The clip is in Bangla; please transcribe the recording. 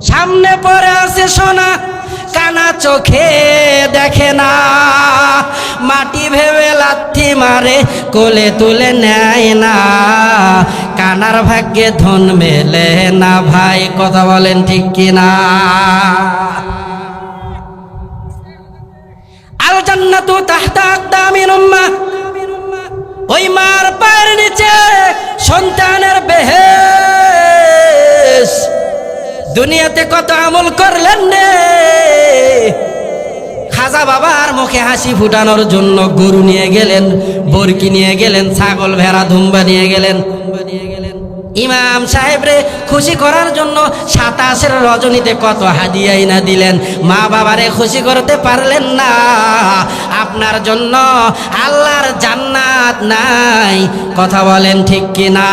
সামনে পড়ে আছে সোনা, কানা চোখে দেখে না। মাটি ভেবে লাথি মারে, কোলে তুলে নেয় না। কানার ভাগ্যে ধন মেলে না ভাই, কথা বলেন ঠিক কিনা? আল জান্নাতু তাহতা ওই মার পায়ের নিচে সন্তানের বেহেশ দুনিয়াতে কত আমল করলেন নে খাজা বাবার মুখে হাসি ফুটানোর জন্য গরু নিয়ে গেলেন, বরকি নিয়ে গেলেন, ছাগল ভেড়া ধুম্বা নিয়ে গেলেন। ইমাম সাহেবরে খুশি করার জন্য সাতাশের রজনীতে কত হাদিয়াই না দিলেন। মা বাবারে খুশি করতে পারলেন না। আপনার জন্য আল্লাহর জান্নাত নাই। কথা বলেন ঠিক কিনা?